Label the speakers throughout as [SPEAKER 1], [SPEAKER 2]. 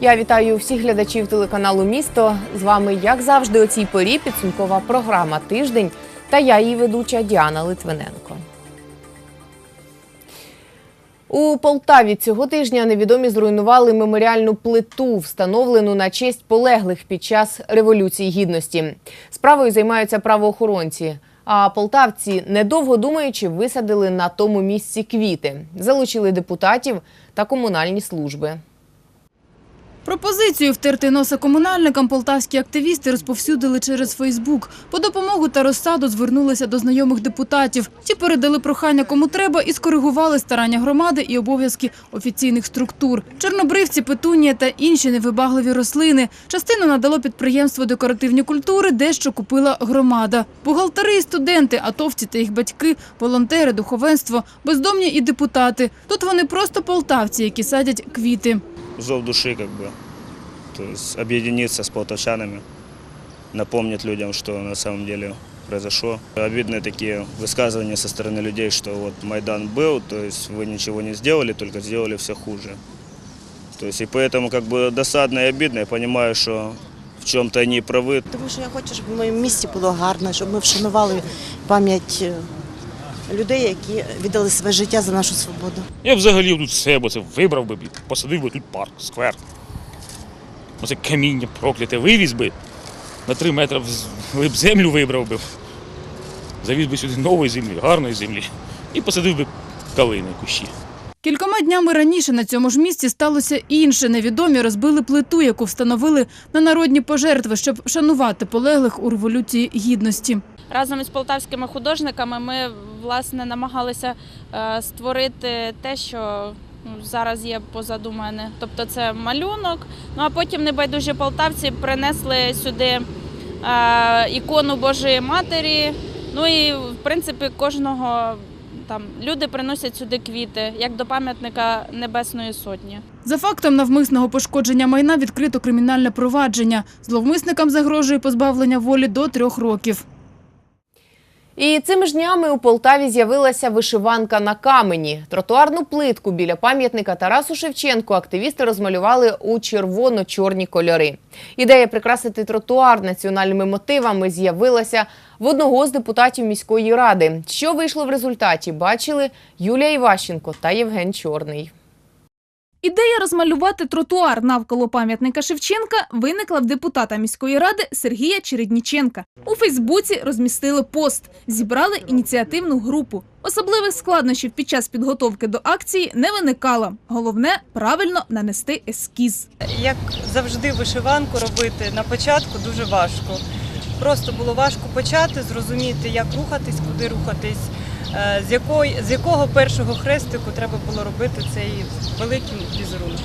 [SPEAKER 1] Я вітаю всіх глядачів телеканалу Місто. З вами, як завжди, о цій порі підсумкова програма Тиждень та я її ведуча Діана Литвиненко. У Полтаві цього тижня невідомі зруйнували меморіальну плиту, встановлену на честь полеглих під час Революції Гідності. Справою займаються правоохоронці. А полтавці, недовго думаючи, висадили на тому місці квіти, залучили депутатів та комунальні служби.
[SPEAKER 2] Пропозицію втерти носа комунальникам полтавські активісти розповсюдили через Фейсбук. По допомогу та розсаду звернулися до знайомих депутатів. Ті передали прохання кому треба і скоригували старання громади і обов'язки офіційних структур. Чорнобривці, петунія та інші невибагливі рослини. Частину надало підприємство декоративні культури, дещо купила громада. Бухгалтери і студенти, атовці та їх батьки, волонтери, духовенство, бездомні і депутати. Тут вони просто полтавці, які садять квіти.
[SPEAKER 3] зов души, как бы. То есть объединиться с полтавчанами, напомнить людям, что на самом деле произошло. Обидные такие высказывания со стороны людей, что вот Майдан был, то есть вы ничего не сделали, только сделали все хуже. То есть и поэтому как бы досадно и обидно. Я понимаю, что в чем-то они правы.
[SPEAKER 4] Тому що я хочу, щоб в моєму місті було гарно, щоб ми вшанували пам'ять е, людей, які віддали своє життя за нашу свободу.
[SPEAKER 5] Я взагалі тут все, бо це вибрав би, посадив би тут парк, сквер. Оце каміння прокляте вивіз би, на три метри глиб землю вибрав би, завіз би сюди нової землі, гарної землі, і посадив би калини кущі.
[SPEAKER 2] Кількома днями раніше на цьому ж місці сталося інше. Невідомі розбили плиту, яку встановили на народні пожертви, щоб вшанувати полеглих у революції гідності.
[SPEAKER 6] Разом із полтавськими художниками ми власне намагалися е, створити те, що ну, зараз є позаду мене. Тобто це малюнок. Ну а потім небайдужі полтавці принесли сюди е, ікону Божої Матері. Ну і в принципі кожного там люди приносять сюди квіти, як до пам'ятника Небесної Сотні.
[SPEAKER 2] За фактом навмисного пошкодження майна відкрито кримінальне провадження. Зловмисникам загрожує позбавлення волі до трьох років.
[SPEAKER 1] І цими ж днями у Полтаві з'явилася вишиванка на камені. Тротуарну плитку біля пам'ятника Тарасу Шевченку активісти розмалювали у червоно-чорні кольори. Ідея прикрасити тротуар національними мотивами з'явилася в одного з депутатів міської ради. Що вийшло в результаті, бачили Юлія Іващенко та Євген Чорний.
[SPEAKER 2] Ідея розмалювати тротуар навколо пам'ятника Шевченка виникла в депутата міської ради Сергія Чередніченка. У Фейсбуці розмістили пост, зібрали ініціативну групу. Особливих складнощів під час підготовки до акції не виникало. Головне правильно нанести ескіз.
[SPEAKER 7] Як завжди, вишиванку робити на початку дуже важко. Просто було важко почати, зрозуміти, як рухатись, куди рухатись, з, якої, з якого першого хрестику треба було робити цей великий візерунок.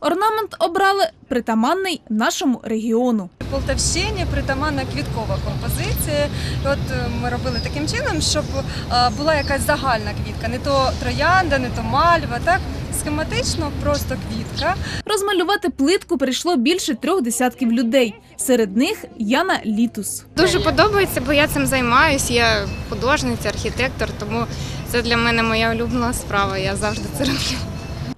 [SPEAKER 2] Орнамент обрали притаманний нашому регіону.
[SPEAKER 8] Полтавщині притаманна квіткова композиція. І от е, ми робили таким чином, щоб е, була якась загальна квітка, не то троянда, не то мальва. Так схематично, просто квітка.
[SPEAKER 2] Розмалювати плитку прийшло більше трьох десятків людей. Серед них Яна Літус.
[SPEAKER 9] Дуже подобається, бо я цим займаюся. Я художниця, архітектор, тому це для мене моя улюблена справа. Я завжди це роблю.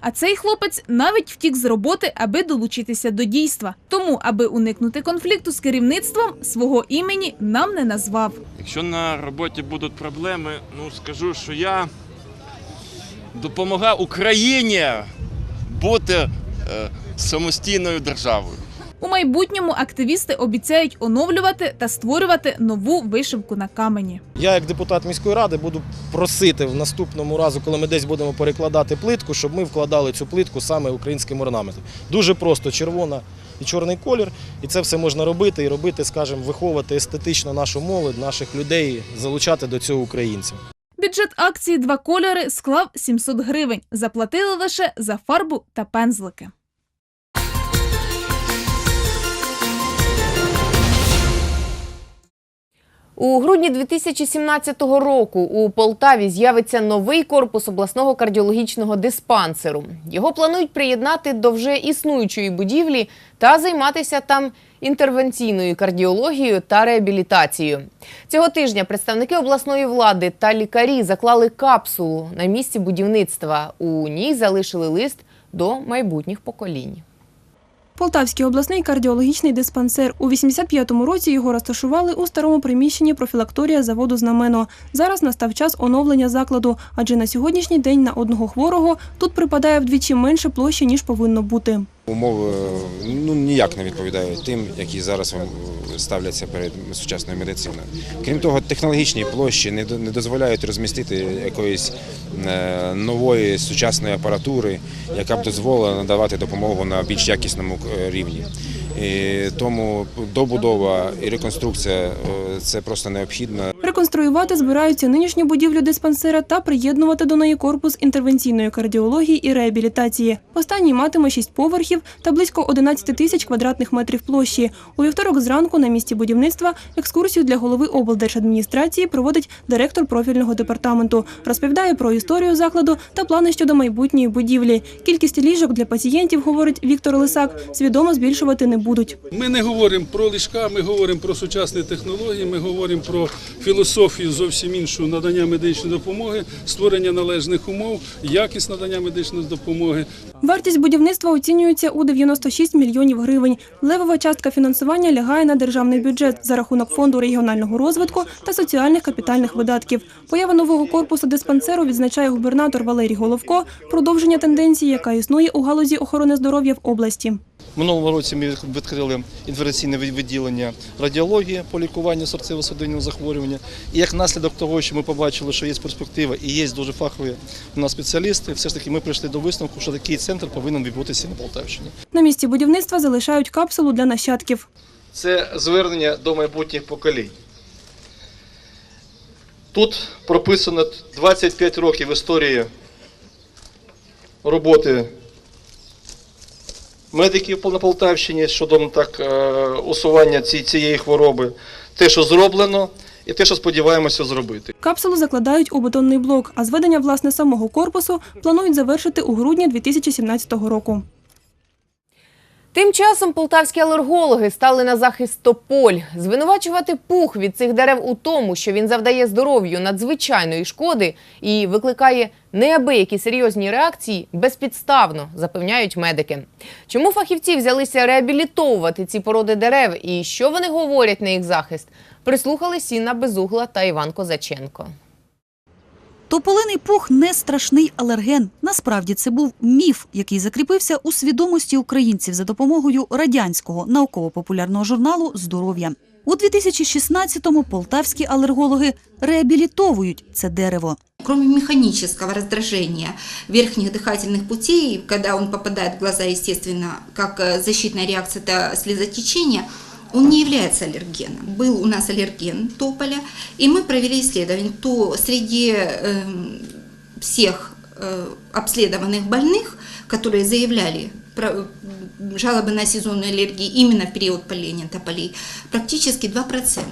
[SPEAKER 2] А цей хлопець навіть втік з роботи, аби долучитися до дійства. Тому, аби уникнути конфлікту з керівництвом, свого імені нам не назвав.
[SPEAKER 10] Якщо на роботі будуть проблеми, ну скажу, що я допомагаю Україні бути е, самостійною державою.
[SPEAKER 2] У майбутньому активісти обіцяють оновлювати та створювати нову вишивку на камені.
[SPEAKER 11] Я, як депутат міської ради, буду просити в наступному разу, коли ми десь будемо перекладати плитку, щоб ми вкладали цю плитку саме українським орнаментом. Дуже просто червона і чорний колір, і це все можна робити і робити, скажімо, виховувати естетично нашу молодь, наших людей, залучати до цього українців.
[SPEAKER 2] Бюджет акції два кольори склав 700 гривень. Заплатили лише за фарбу та пензлики.
[SPEAKER 1] У грудні 2017 року у Полтаві з'явиться новий корпус обласного кардіологічного диспансеру. Його планують приєднати до вже існуючої будівлі та займатися там інтервенційною кардіологією та реабілітацією. Цього тижня представники обласної влади та лікарі заклали капсулу на місці будівництва. У ній залишили лист до майбутніх поколінь.
[SPEAKER 12] Полтавський обласний кардіологічний диспансер. У 85-му році його розташували у старому приміщенні профілакторія заводу Знамено. Зараз настав час оновлення закладу, адже на сьогоднішній день на одного хворого тут припадає вдвічі менше площі, ніж повинно бути.
[SPEAKER 13] Умови ну, ніяк не відповідають тим, які зараз ставляться перед сучасною медициною. Крім того, технологічні площі не дозволяють розмістити якоїсь е, нової сучасної апаратури, яка б дозволила надавати допомогу на більш якісному е, рівні. І тому добудова і реконструкція е, це просто необхідно.
[SPEAKER 12] Реконструювати збираються нинішню будівлю диспансера та приєднувати до неї корпус інтервенційної кардіології і реабілітації. Останній матиме шість поверхів та близько 11 тисяч квадратних метрів площі. У вівторок зранку на місці будівництва екскурсію для голови облдержадміністрації проводить директор профільного департаменту. Розповідає про історію закладу та плани щодо майбутньої будівлі. Кількість ліжок для пацієнтів, говорить Віктор Лисак, свідомо збільшувати не будуть.
[SPEAKER 14] Ми не говоримо про ліжка, ми говоримо про сучасні технології, ми говоримо про філософію зовсім іншу надання медичної допомоги, створення належних умов, якість надання медичної допомоги.
[SPEAKER 12] Вартість будівництва оцінюється у 96 мільйонів гривень. Левова частка фінансування лягає на державний бюджет за рахунок фонду регіонального розвитку та соціальних капітальних видатків. Поява нового корпусу диспансеру відзначає губернатор Валерій Головко. Продовження тенденції, яка існує у галузі охорони здоров'я в області.
[SPEAKER 15] Минулого році ми відкрили інфекційне відділення радіології по лікуванню серцево-судинного захворювання. І як наслідок того, що ми побачили, що є перспектива і є дуже фахові у нас спеціалісти, все ж таки ми прийшли до висновку, що такий центр повинен відбутися на Полтавщині.
[SPEAKER 12] На місці будівництва залишають капсулу для нащадків.
[SPEAKER 15] Це звернення до майбутніх поколінь. Тут прописано 25 років історії роботи медиків на Полтавщині щодо ну, так, е, усування цієї хвороби, те, що зроблено, і те, що сподіваємося зробити.
[SPEAKER 12] Капсулу закладають у бетонний блок, а зведення власне самого корпусу планують завершити у грудні 2017 року.
[SPEAKER 1] Тим часом полтавські алергологи стали на захист тополь. Звинувачувати пух від цих дерев у тому, що він завдає здоров'ю надзвичайної шкоди і викликає неабиякі серйозні реакції, безпідставно, запевняють медики. Чому фахівці взялися реабілітовувати ці породи дерев і що вони говорять на їх захист? Прислухали Сінна Безугла та Іван Козаченко.
[SPEAKER 16] Тополиний пух не страшний алерген. Насправді це був міф, який закріпився у свідомості українців за допомогою радянського науково-популярного журналу Здоров'я. У 2016-му полтавські алергологи реабілітовують це дерево.
[SPEAKER 17] Кроме механического раздражения верхних дыхательных путей, когда он попадает в глаза, естественно, как э, защитная реакция, это слезотечение, он не является аллергеном. Был у нас аллерген тополя, и мы провели исследование. То среди эм, всех э, обследованных больных, которые заявляли про- м, жалобы на сезонную аллергию именно в период поления тополей, практически 2%.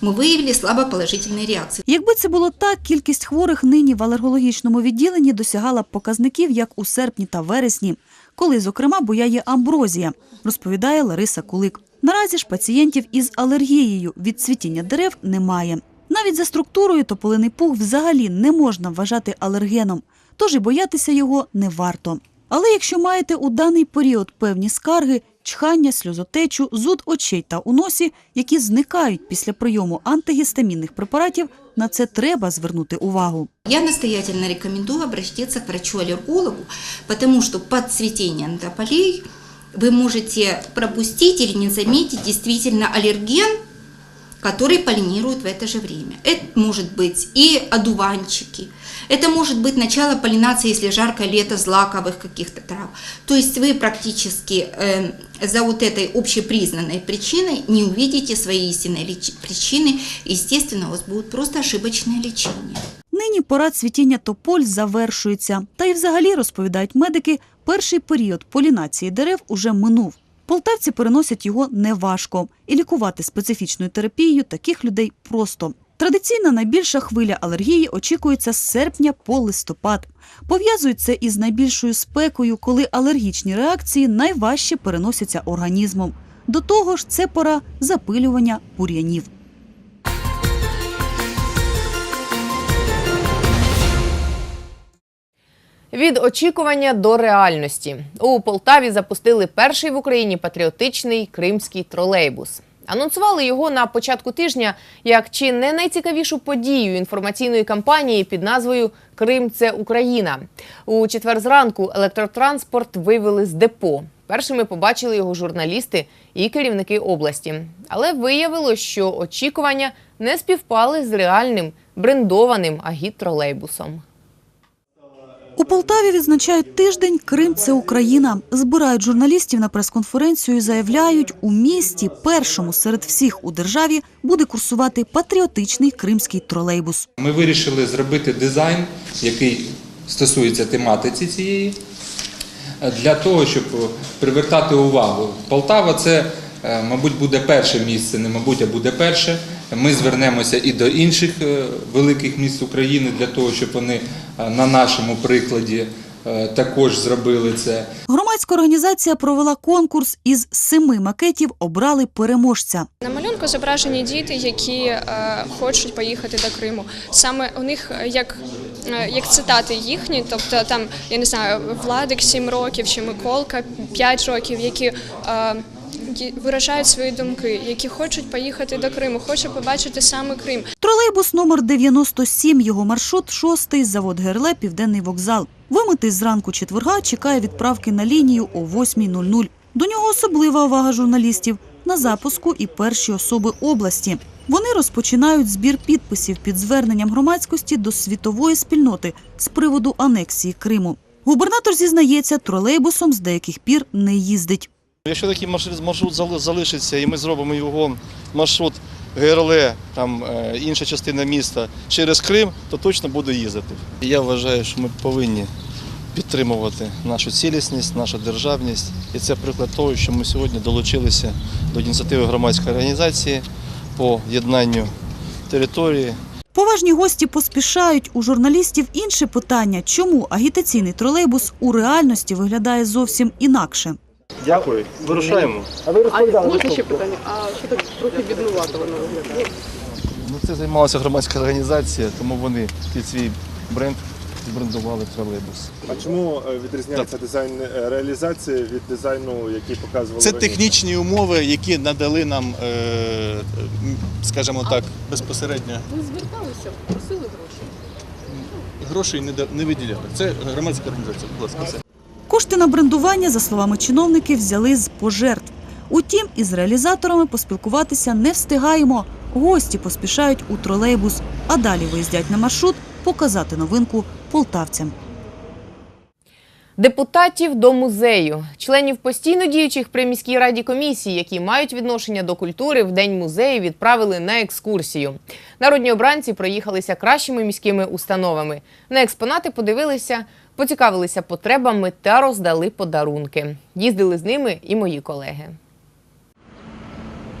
[SPEAKER 17] Мы выявили слабоположительные реакции.
[SPEAKER 16] Якби це було так, кількість хворих нині в алергологічному відділенні досягала б показників, як у серпні та вересні, коли, зокрема, буяє амброзія, розповідає Лариса Кулик. Наразі ж пацієнтів із алергією від цвітіння дерев немає. Навіть за структурою тополиний пух взагалі не можна вважати алергеном, тож і боятися його не варто. Але якщо маєте у даний період певні скарги, чхання, сльозотечу, зуд очей та у носі, які зникають після прийому антигістамінних препаратів, на це треба звернути увагу.
[SPEAKER 17] Я настоятельно рекомендую обратиться к врачу-аллергологу, потому что под цветением тополей вы можете пропустить или не заметить действительно аллерген, который полинирует в это же время. Это может быть и одуванчики, это может быть начало полинации, если жаркое лето, злаковых каких-то трав. То есть вы практически э, за вот этой общепризнанной причиной не увидите свои истинные леч- причины. Естественно, у вас будет просто ошибочное лечение.
[SPEAKER 16] Нині пора цвітіння тополь завершується. Та й взагалі, розповідають медики, перший період полінації дерев уже минув. Полтавці переносять його неважко, і лікувати специфічною терапією таких людей просто. Традиційна найбільша хвиля алергії очікується з серпня по листопад. Пов'язують із найбільшою спекою, коли алергічні реакції найважче переносяться організмом. До того ж, це пора запилювання бур'янів.
[SPEAKER 1] Від очікування до реальності у Полтаві запустили перший в Україні патріотичний кримський тролейбус. Анонсували його на початку тижня як чи не найцікавішу подію інформаційної кампанії під назвою Крим це Україна. У четвер зранку електротранспорт вивели з депо. Першими побачили його журналісти і керівники області. Але виявилось, що очікування не співпали з реальним брендованим агіт-тролейбусом.
[SPEAKER 16] У Полтаві відзначають тиждень Крим це Україна. Збирають журналістів на прес-конференцію і заявляють, у місті першому серед всіх у державі буде курсувати патріотичний кримський тролейбус.
[SPEAKER 18] Ми вирішили зробити дизайн, який стосується тематиці цієї, для того, щоб привертати увагу. Полтава це, е, мабуть, буде перше місце, не мабуть, а буде перше. Ми звернемося і до інших е, великих міст України для того, щоб вони е, на нашому прикладі е, також зробили це.
[SPEAKER 16] Громадська організація провела конкурс із семи макетів, обрали переможця.
[SPEAKER 19] На малюнку зображені діти, які е, хочуть поїхати до Криму. Саме у них як, е, як цитати їхні, тобто там я не знаю, Владик 7 років чи Миколка 5 років, які е, виражають свої думки, які хочуть поїхати до Криму, хочуть побачити саме Крим.
[SPEAKER 16] Тролейбус номер 97, його маршрут шостий, завод Герле, Південний вокзал. Вимитий зранку четверга чекає відправки на лінію о 8.00. До нього особлива увага журналістів. На запуску і перші особи області. Вони розпочинають збір підписів під зверненням громадськості до світової спільноти з приводу анексії Криму. Губернатор зізнається, тролейбусом з деяких пір не їздить.
[SPEAKER 15] Якщо такий маршрут, залишиться і ми зробимо його маршрут ГРЛ, там е, інша частина міста через Крим, то точно буду їздити. Я вважаю, що ми повинні підтримувати нашу цілісність, нашу державність. І це приклад того, що ми сьогодні долучилися до ініціативи громадської організації по єднанню території.
[SPEAKER 16] Поважні гості поспішають. У журналістів інше питання, чому агітаційний тролейбус у реальності виглядає зовсім інакше.
[SPEAKER 15] Дякую, вирушаємо.
[SPEAKER 20] А ви розповідали можна ще питання? А що так трохи біднувато воно виглядає?
[SPEAKER 15] Ну, це займалася громадська організація, тому вони під свій бренд збрендували тролейбус.
[SPEAKER 21] А чому е, відрізняється дизайн е, реалізації від дизайну, який показували
[SPEAKER 22] Це
[SPEAKER 21] раніше?
[SPEAKER 22] технічні умови, які надали нам, е, скажімо так, безпосередньо
[SPEAKER 20] Ви зверталися, просили гроші?
[SPEAKER 22] грошей не, не виділяли. Це громадська організація, будь ласка.
[SPEAKER 16] Кошти на брендування, за словами чиновників, взяли з пожертв. Утім, із реалізаторами поспілкуватися не встигаємо. Гості поспішають у тролейбус, а далі виїздять на маршрут показати новинку полтавцям.
[SPEAKER 1] Депутатів до музею, членів постійно діючих при міській раді комісій, які мають відношення до культури, в день музею відправили на екскурсію. Народні обранці проїхалися кращими міськими установами. На експонати подивилися, поцікавилися потребами та роздали подарунки. Їздили з ними і мої колеги.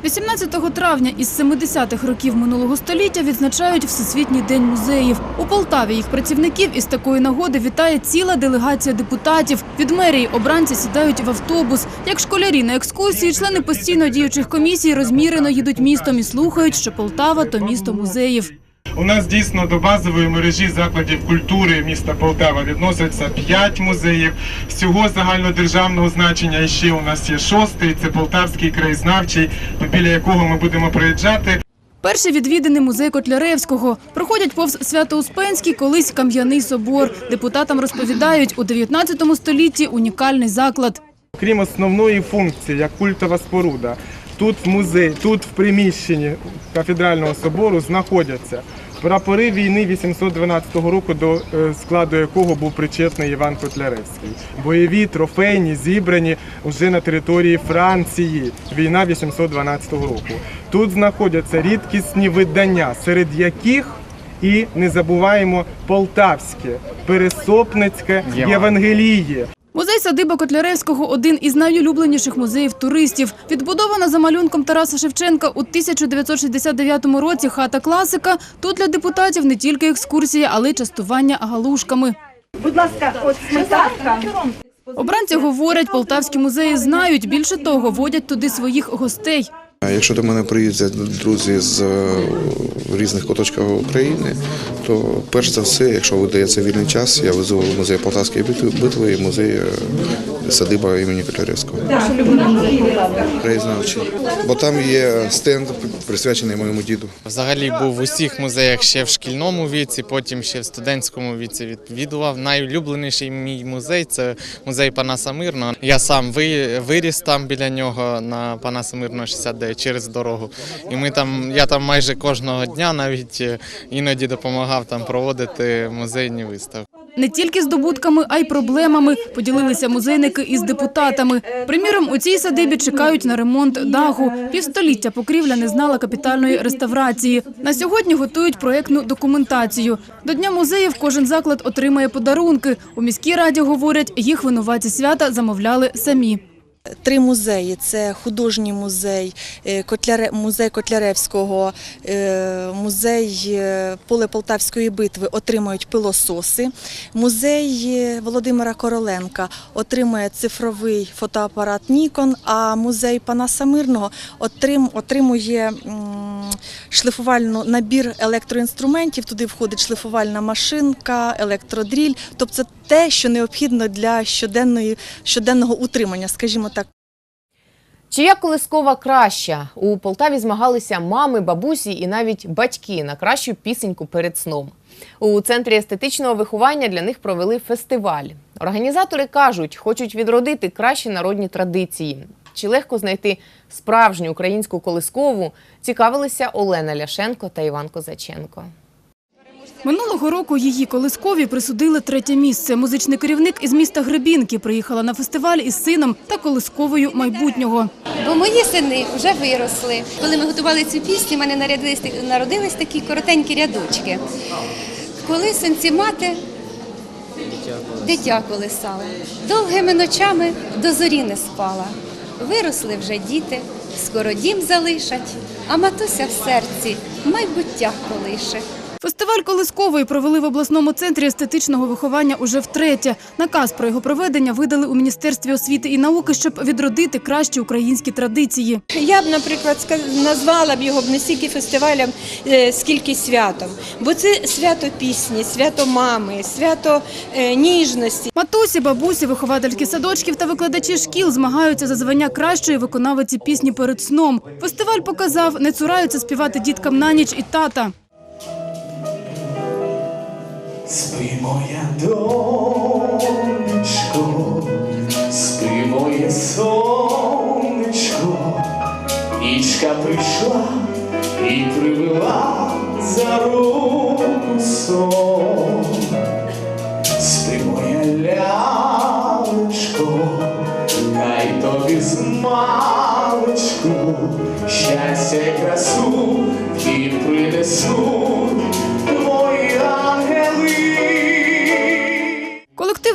[SPEAKER 2] 18 травня із 70-х років минулого століття відзначають Всесвітній день музеїв. У Полтаві їх працівників із такої нагоди вітає ціла делегація депутатів. Від мерії обранці сідають в автобус. Як школярі на екскурсії, члени постійно діючих комісій розмірено їдуть містом і слухають, що Полтава то місто музеїв.
[SPEAKER 23] У нас дійсно до базової мережі закладів культури міста Полтава відноситься 5 музеїв. Всього загальнодержавного значення і ще у нас є шостий. Це Полтавський краєзнавчий, біля якого ми будемо проїжджати.
[SPEAKER 2] Перший відвіданий музей Котляревського. Проходять повз Свято-Успенський, колись Кам'яний собор. Депутатам розповідають, у 19 столітті унікальний заклад.
[SPEAKER 23] Крім основної функції, як культова споруда, тут в музей, тут в приміщенні кафедрального собору знаходяться прапори війни 812 року, до е, складу якого був причетний Іван Котляревський. Бойові, трофейні, зібрані вже на території Франції. Війна 812 року. Тут знаходяться рідкісні видання, серед яких і не забуваємо полтавське, пересопницьке Євангеліє.
[SPEAKER 2] Музей садиба Котляревського – один із найулюбленіших музеїв туристів. Відбудована за малюнком Тараса Шевченка у 1969 році хата класика. Тут для депутатів не тільки екскурсія, але й частування галушками.
[SPEAKER 24] Будь ласка, от сметанка.
[SPEAKER 2] Обранці говорять, полтавські музеї знають. Більше того, водять туди своїх гостей.
[SPEAKER 25] Якщо до мене приїздять друзі з е, різних куточків України, то перш за все, якщо видається вільний час, я везу в музей Полтавської битви і музей е, садиба імені Котляревського. Краєзнавчий. Бо там є стенд присвячений моєму діду.
[SPEAKER 26] Взагалі був в усіх музеях ще в шкільному віці, потім ще в студентському віці відвідував. Найулюбленіший мій музей це музей Панаса Мирного. Я сам виріс там біля нього на Панаса Мирного 69 через дорогу. І ми там, я там майже кожного дня навіть е, іноді допомагав там проводити музейні виставки.
[SPEAKER 2] Не тільки здобутками, а й проблемами поділилися музейники із депутатами. Приміром, у цій садибі чекають на ремонт даху. Півстоліття покрівля не знала капітальної реставрації. На сьогодні готують проєктну документацію. До дня музеїв кожен заклад отримає подарунки. У міській раді говорять, їх винуваті свята замовляли самі.
[SPEAKER 27] Три музеї: це художній музей, е, музей Котляревського, е, музей е, Поле Полтавської битви отримають пилососи. Музей Володимира Короленка отримує цифровий фотоапарат Nikon, а музей Панаса Мирного отримує м, шліфувальну набір електроінструментів. Туди входить шліфувальна машинка, електродріль. Тобто це те, що необхідно для щоденної, щоденного утримання, скажімо так.
[SPEAKER 1] Чия колискова краща? У Полтаві змагалися мами, бабусі і навіть батьки на кращу пісеньку перед сном. У центрі естетичного виховання для них провели фестиваль. Організатори кажуть, хочуть відродити кращі народні традиції. Чи легко знайти справжню українську колискову? Цікавилися Олена Ляшенко та Іван Козаченко.
[SPEAKER 2] Минулого року її колискові присудили третє місце. Музичний керівник із міста Гребінки приїхала на фестиваль із сином та колисковою майбутнього.
[SPEAKER 28] Бо мої сини вже виросли. Коли ми готували цю пісню, в мене народились, народились такі коротенькі рядочки. Коли сонці мати дитя колисала, довгими ночами до зорі не спала. Виросли вже діти, скоро дім залишать, а матуся в серці майбуття колише.
[SPEAKER 2] Фестиваль колискової провели в обласному центрі естетичного виховання уже втретє. Наказ про його проведення видали у Міністерстві освіти і науки, щоб відродити кращі українські традиції.
[SPEAKER 29] Я б, наприклад, назвала б його не стільки фестивалем, е, скільки святом. Бо це свято пісні, свято мами, свято е, ніжності.
[SPEAKER 2] Матусі, бабусі, виховательки садочків та викладачі шкіл змагаються за звання кращої виконавиці пісні перед сном. Фестиваль показав, не цураються співати діткам на ніч і тата.
[SPEAKER 30] Спи, моя донечко, спи, моє сонечко, нічка прийшла і привела за руку сон. Спи, моя лялечко, хай тобі з маличку щастя й красу і принесуть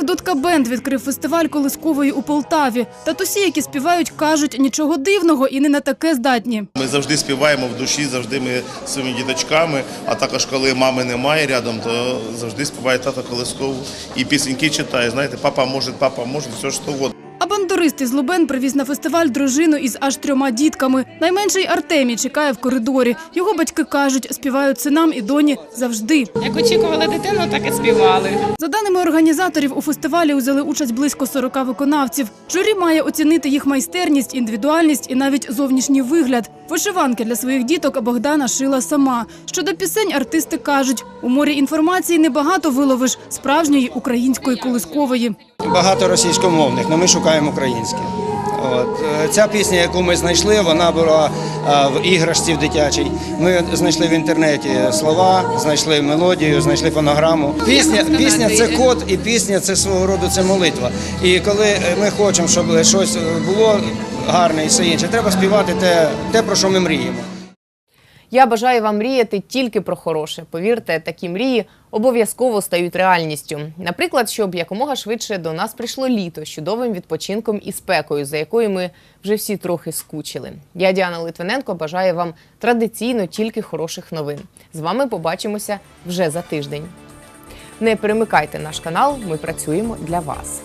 [SPEAKER 2] Дудка Бенд відкрив фестиваль колискової у Полтаві. Татусі, які співають, кажуть нічого дивного і не на таке здатні.
[SPEAKER 31] Ми завжди співаємо в душі, завжди ми з своїми діточками. А також, коли мами немає рядом, то завжди співає тата колискову. І пісеньки читає. Знаєте, папа може, папа може, все що угодно.
[SPEAKER 2] А бандурист із Лубен привіз на фестиваль дружину із аж трьома дітками. Найменший Артемій чекає в коридорі. Його батьки кажуть, співають синам і доні завжди.
[SPEAKER 32] Як очікували дитину, так і співали.
[SPEAKER 2] За даними організаторів, у фестивалі взяли участь близько 40 виконавців. Журі має оцінити їх майстерність, індивідуальність і навіть зовнішній вигляд. Вишиванки для своїх діток Богдана шила сама. Щодо пісень, артисти кажуть, у морі інформації небагато виловиш справжньої української колискової.
[SPEAKER 33] Багато російськомовних, але ми шукаємо українське. От. е, Ця пісня, яку ми знайшли, вона була е, в іграшці в дитячій. Ми знайшли в інтернеті слова, знайшли мелодію, знайшли фонограму. Пісня, пісня це код, і пісня це свого роду це молитва. І коли е, ми хочемо, щоб щось було гарне і все інше, треба співати те, те про що ми мріємо.
[SPEAKER 1] Я бажаю вам мріяти тільки про хороше. Повірте, такі мрії обов'язково стають реальністю. Наприклад, щоб якомога швидше до нас прийшло літо з чудовим відпочинком і спекою, за якою ми вже всі трохи скучили. Я Діана Литвиненко бажаю вам традиційно тільки хороших новин. З вами побачимося вже за тиждень. Не перемикайте наш канал, ми працюємо для вас.